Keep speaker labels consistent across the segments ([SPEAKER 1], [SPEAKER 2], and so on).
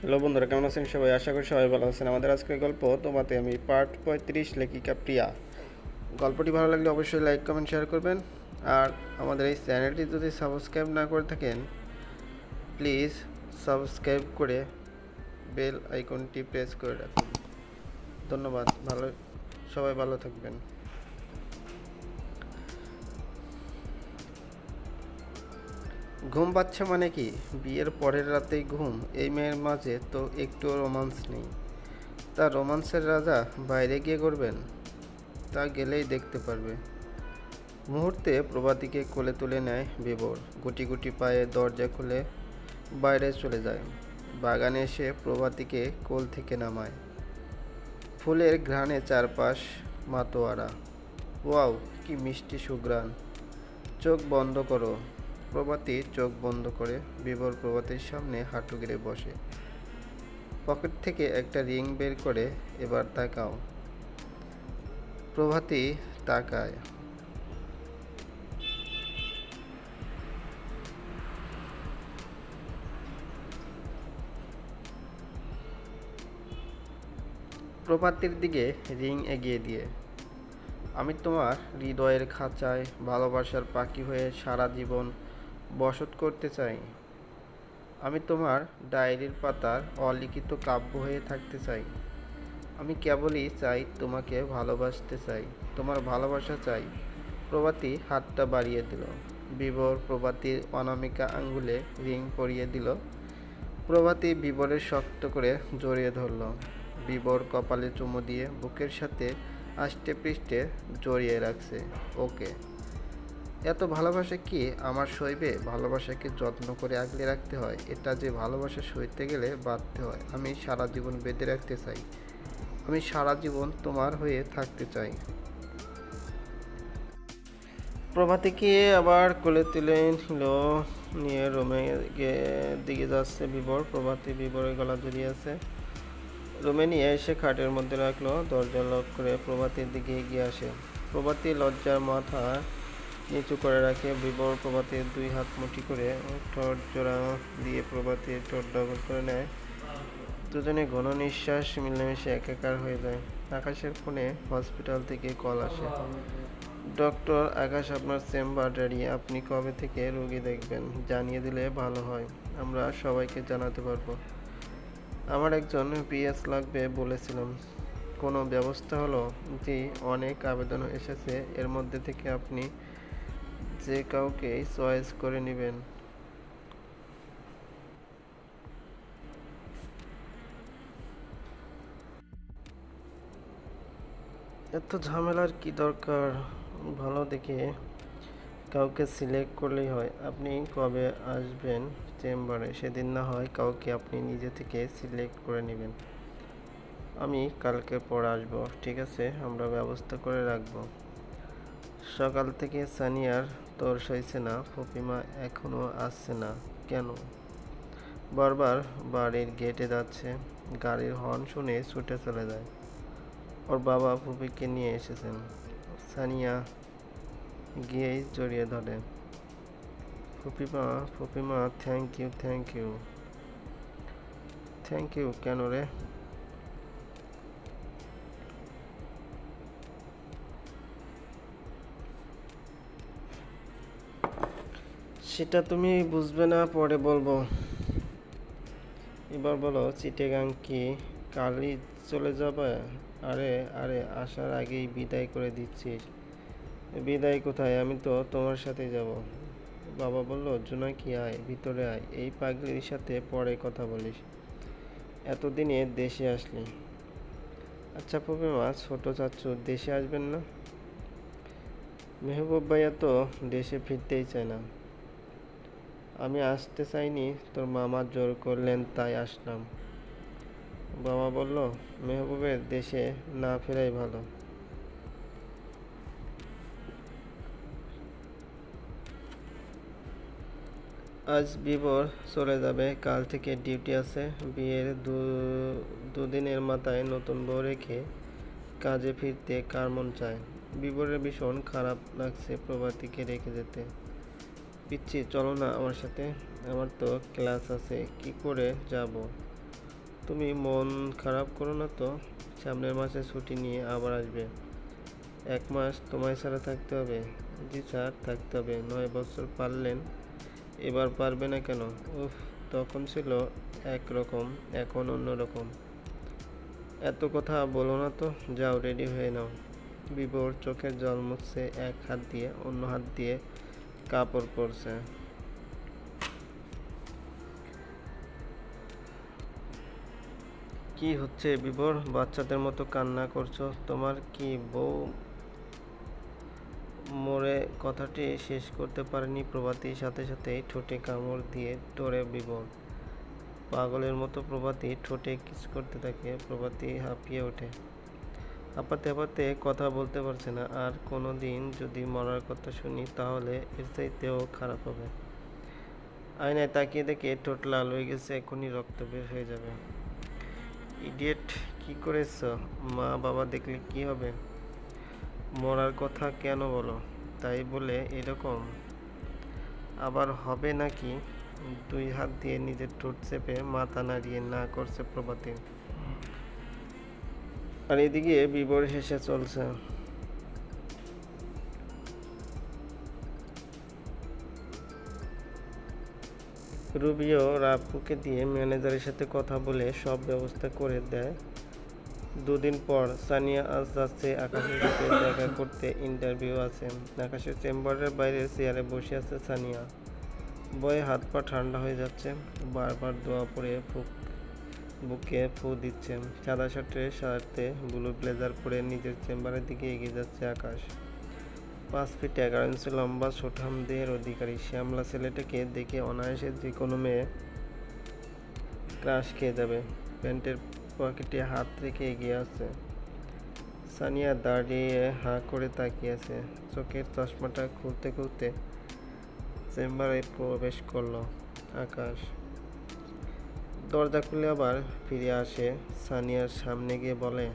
[SPEAKER 1] Hello বন্ধুরা, কেমন আছেন সবাই? আশা করি সবাই ভালো আছেন। আমাদের আজকের গল্প তোমাতে আমি পার্ট পঁয়ত্রিশ লেখিকা প্রিয়া। গল্পটি ভালো লাগলে অবশ্যই লাইক, কমেন্ট, শেয়ার করবেন। আর আমাদের এই চ্যানেলটি যদি সাবস্ক্রাইব না করে থাকেন, প্লিজ সাবস্ক্রাইব করে বেল আইকনটি প্রেস করে রাখুন। ধন্যবাদ, ভালো সবাই ভালো থাকবেন। ঘুম পাচ্ছে মানে কি? বিয়ের পরের রাতেই ঘুম। এই মেয়ের মাঝে তো একটুও রোমান্স নেই। তা রোমান্সের রাজা বাইরে গিয়ে করবেন? তা গেলেই দেখতে পারবে। মুহূর্তে প্রভাতিকে কোলে তুলে নেয় বিবর গুটি গুটি পায়ে দরজা খুলে বাইরে চলে যায়। বাগানে এসে প্রভাতিকে কোল থেকে নামায়। ফুলের ঘ্রাণে চারপাশ মাতোয়ারা। ওয়াও, কি মিষ্টি সুঘ্রাণ। চোখ বন্ধ করো। প্রভাতী চোখ বন্ধ করে বিবর প্রভাতীর সামনে হাঁটু গেড়ে বসে। পকেট থেকে একটা রিং বের করে এবার তাকাও। প্রভাতী তাকায়। প্রভাতীর দিকে রিং এগিয়ে দিয়ে। আমি তোমার হৃদয়ের খাঁচায় ভালোবাসার পাখি হয়ে সারা জীবন বসত করতে চাই। আমি তোমার ডায়েরির পাতার অলিখিত কাব্য হয়ে থাকতে চাই। আমি কেবলই চাই তোমাকে ভালোবাসতে চাই, তোমার ভালোবাসা চাই। প্রভাতী হাতটা বাড়িয়ে দিল বিবর প্রভাতীর অনামিকা আঙ্গুলে রিং পরিয়ে দিল। প্রভাতী বিবরের শক্ত করে জড়িয়ে ধরল বিবর কপালে চুমু দিয়ে বুকের সাথে আষ্টে পৃষ্ঠে জড়িয়ে রাখছে, ওকে। এত ভালোবাসা কি আমার সইবে ভালোবাসাকে যত্ন করে আগলে রাখতে হয়। এটা যে ভালোবাসা সইতে গেলে বাঁধতে হয়। আমি সারা জীবন বেঁধে রাখতে চাই। আমি সারা জীবন তোমার হয়ে থাকতে চাই। প্রভাতীকে আবার কোলে তুলে নিল? নিয়ে রুমে দিকে যাচ্ছে বিবর প্রভাতী বিবরের গলা জড়িয়ে আছে। রুমে নিয়ে এসে খাটের মধ্যে রাখল। দরজা লক করে প্রভাতীর দিকে এগিয়ে আসে। প্রভাতী লজ্জার মাথা নিচু করে রাখে, বিবর প্রভাতীর দুই হাত মুঠি করে ঠোঁট জোড়া দিয়ে প্রভাতীর ঠোঁট ডবল করে নেয়। দুজনে ঘন নিঃশ্বাস মিলেমিশে একাকার হয়ে যায়। আকাশের ফোনে হসপিটাল থেকে কল আসে। ডক্টর আকাশ, আপনার চেম্বার রেডি আপনি কবে থেকে রোগী দেখবেন? জানিয়ে দিলে ভালো হয়। আমরা সবাইকে জানাতে পারব। আমার একজন পিএস লাগবে বলেছিলাম কোনো ব্যবস্থা হলো? যে অনেক আবেদন এসেছে। এর মধ্যে থেকে আপনি যে কাউকে চয়েস করে নেবেন। এত ঝামেলার কি দরকার? ভালো দেখে কাউকে সিলেক্ট করলেই হয়। আপনি কবে আসবেন চেম্বারে? সেদিন না হয় কাউকে আপনি নিজে থেকে সিলেক্ট করে নেবেন। আমি কালকে পর আসব, ঠিক আছে? আমরা ব্যবস্থা করে রাখব। সকাল থেকে সানিয়ার তোর সইছে না ফপিমা এখনও আসছে না। কেন? বারবার বাড়ির গেটে যাচ্ছে, গাড়ির হর্ন শুনে ছুটে চলে যায়। ওর বাবা ফুপিকে নিয়ে এসেছেন। সানিয়া গিয়েই জড়িয়ে ধরে। ফুপিমা ফুপিমা thank you thank you thank you কেন রে? সেটা তুমি বুঝবে না, পরে বলব। এবার বলো, চিটেগাং কি? কালই চলে যাবে? আরে আরে, আসার আগেই বিদায় করে দিচ্ছিস বিদায় কোথায়? আমি তো তোমার সাথে যাব। বাবা বলল জোনাকি আয়? ভিতরে আয়। এই পাগলির সাথে পরে কথা বলিস। এতদিনে দেশে আসলি। আচ্ছা পপিমা ছোট চাচ্ছু দেশে আসবেন না? মেহবুব ভাইয়া তো দেশে ফিরতেই চায় না। আমি আসতে চাইনি, তোর মামা জোর করলেন, তাই আসলাম। বাবা বলল, মেহবুবের দেশে না ফেরাই ভালো। আজ বিবর চলে যাবে, কাল থেকে ডিউটি আছে, বিয়ের দু, দুদিনের মাথায় নতুন বউ রেখে কাজে ফিরতে কার মন চায়? বিবরের ভীষণ খারাপ লাগছে প্রভাতীকে রেখে যেতে। পিচ্ছি চলো না আমার সাথে। আমার তো ক্লাস আছে, কি করে যাব? তুমি মন খারাপ করো না তো, সামনের মাসে ছুটি নিয়ে আবার আসবে। এক মাস তোমায় ছাড়া থাকতে হবে। জি স্যার, থাকতে হবে। নয় বছর পারলেন, এবার পারবে না কেন? উফ, তখন ছিল একরকম, এখন অন্যরকম। এত কথা বলো না তো, যাও, রেডি হয়ে নাও। বিবর চোখের জল মুছছে, এক হাত দিয়ে, অন্য হাত দিয়ে কাপড় পরছে। কি হচ্ছে বিবর বাচ্চাদের মতো কান্না করছ? তোমার কি বউ মোরে কথাটি শেষ করতে পারেনি? প্রভাতী সাথে সাথে ঠোঁটে কামড় দিয়ে টরে বিবর পাগলের মতো প্রভাতী ঠোঁটে কিস করতে থাকে। প্রভাতী হাঁপিয়ে ওঠে। হাঁপাতে হাঁপাতে কথা বলতে পারছে না। আর কোনো দিন যদি মরার কথা শুনি, তাহলে এর চাইতেও খারাপ হবে। আয়নায় তাকিয়ে দেখে ঠোঁট লাল হয়ে গেছে, এখনই রক্ত বের হয়ে যাবে। ইডিয়েট, কি করেছ? মা বাবা দেখলে কি হবে? মরার কথা কেন বলো? তাই বলে এরকম। আবার হবে নাকি? দুই হাত দিয়ে নিজের ঠোঁট চেপে মাথা নাড়িয়ে না করছে প্রভাতী। আর এদিকে বিবর হেসে চলছে। রুবিও রাপুকে দিয়ে ম্যানেজারের সাথে কথা বলে সব ব্যবস্থা করে দেয়। দুদিন পর সানিয়া আজ যাচ্ছে আকাশের সাথে দেখা করতে। ইন্টারভিউ আছে। আকাশের চেম্বারের বাইরে চেয়ারে বসে আছে সানিয়া। বয়ে হাত পা ঠান্ডা হয়ে যাচ্ছে। বারবার দোয়া পরে ফুক বুকে ফু দিচ্ছে। সাদা শার্টের সাথে ব্লু ব্লেজার পরে নিজের চেম্বারের দিকে এগিয়ে যাচ্ছে আকাশ। পাঁচ ফিট এগারো ইঞ্চি লম্বা সোঠাম দেহের অধিকারী। শ্যামলা ছেলেটাকে দেখে অনায়াসে যে কোনো মেয়ে ক্রাশ খেয়ে যাবে। প্যান্টের পকেটে হাত রেখে এগিয়ে আসছে। সানিয়া দাঁড়িয়ে হাঁ করে তাকিয়ে আছে। চোখের চশমাটা খুলতে খুলতে চেম্বারে প্রবেশ করল আকাশ। দরজা খুলে আবার ফিরে আসে। সানিয়ার সামনে গিয়ে বলে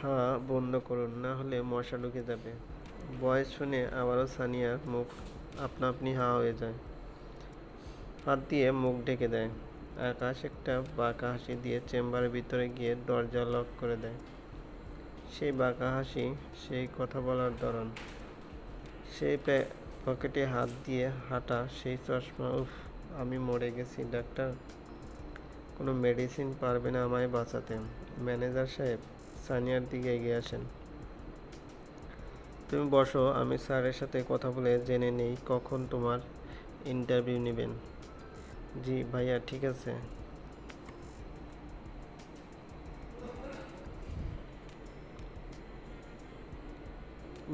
[SPEAKER 1] হ্যাঁ বন্ধ করুন, না হলে মশা ঢুকে যাবে। বয়স শুনে আবারও সানিয়ার মুখ আপনা আপনি হা হয়ে যায়। হাত দিয়ে মুখ ঢেকে দেয়। আকাশ একটা বাঁকা হাসি দিয়ে চেম্বারের ভিতরে গিয়ে দরজা লক করে দেয়। সেই বাঁকা হাসি, সেই কথা বলার ধরন, সেই পকেটে হাত দিয়ে হাঁটা, সেই চশমা, উফ, আমি মরে গেছি, ডাক্তার। কোনো মেডিসিন পারবে না আমায় বাঁচাতে। ম্যানেজার সাহেব, সানিয়ার দিকে এগিয়ে আসেন। তুমি বসো, আমি স্যারের সাথে কথা বলে জেনে নেই কখন তোমার ইন্টারভিউ নেবেন। জি, ভাইয়া, ঠিক আছে।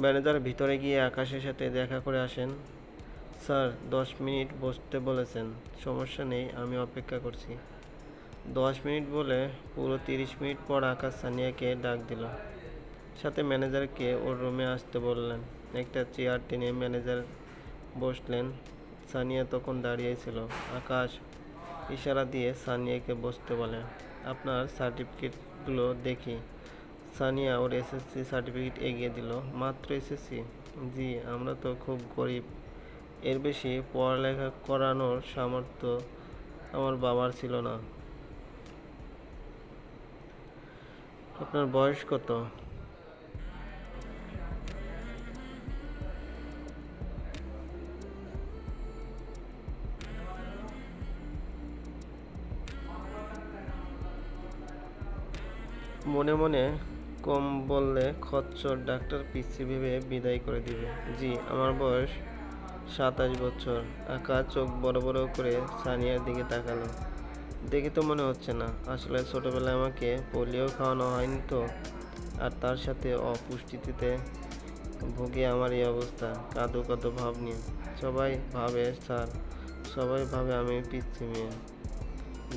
[SPEAKER 1] ম্যানেজার ভিতরে গিয়ে আকাশের সাথে দেখা করে আসেন। স্যার, দশ মিনিট বসতে বলেছেন। সমস্যা নেই, আমি অপেক্ষা করছি। দশ মিনিট বলে পুরো তিরিশ মিনিট পর আকাশ সানিয়াকে ডাক দিল। সাথে ম্যানেজারকে ওর রুমে আসতে বললেন। একটা চেয়ার টেনে ম্যানেজার বসলেন। সানিয়া তখন দাঁড়িয়েছিল আকাশ ইশারা দিয়ে সানিয়াকে বসতে বলে, আপনার সার্টিফিকেটগুলো দেখি। সানিয়া ওর এসএসসি সার্টিফিকেট এগিয়ে দিল। মাত্র এসএসসি জি, আমরা তো খুব গরিব। এর বেশি পড়ালেখা করানোর সামর্থ্য আমার বাবার ছিল না। আপনার বয়স কত? মনে মনে কম বললে খচ্চর ডাক্তার পিসি ভেবে বিদায় করে দিবে। জি, আমার বয়স সাতাশ বছর। আঁকা চোখ বড় বড় করে সানিয়ার দিকে তাকালো। দেখে তো মনে হচ্ছে না। আসলে ছোটোবেলায় আমাকে পোলিও খাওয়ানো হয়নি তো। আর তার সাথে অপুষ্টিতে ভুগে আমার এই অবস্থা। কাঁদো কাঁদো ভাব নিয়ে। সবাই ভাবে, স্যার, সবাই ভাবে আমি পিচ্ছি মেয়ে।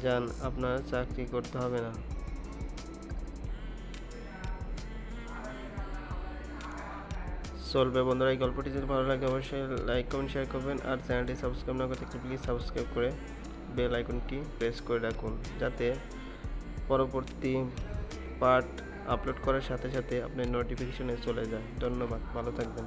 [SPEAKER 1] যান আপনার চাকরি করতে হবে না। চলবে বন্ধুরা, এই গল্পটি যদি ভালো লাগে অবশ্যই লাইক কমেন্ট শেয়ার করবেন আর চ্যানেলটি সাবস্ক্রাইব না করে থাকলে প্লিজ সাবস্ক্রাইব করে বেল আইকনটি প্রেস করে রাখুন, যাতে পরবর্তী পার্ট আপলোড করার সাথে সাথে আপনার নোটিফিকেশনে চলে যায়। ধন্যবাদ, ভালো থাকবেন।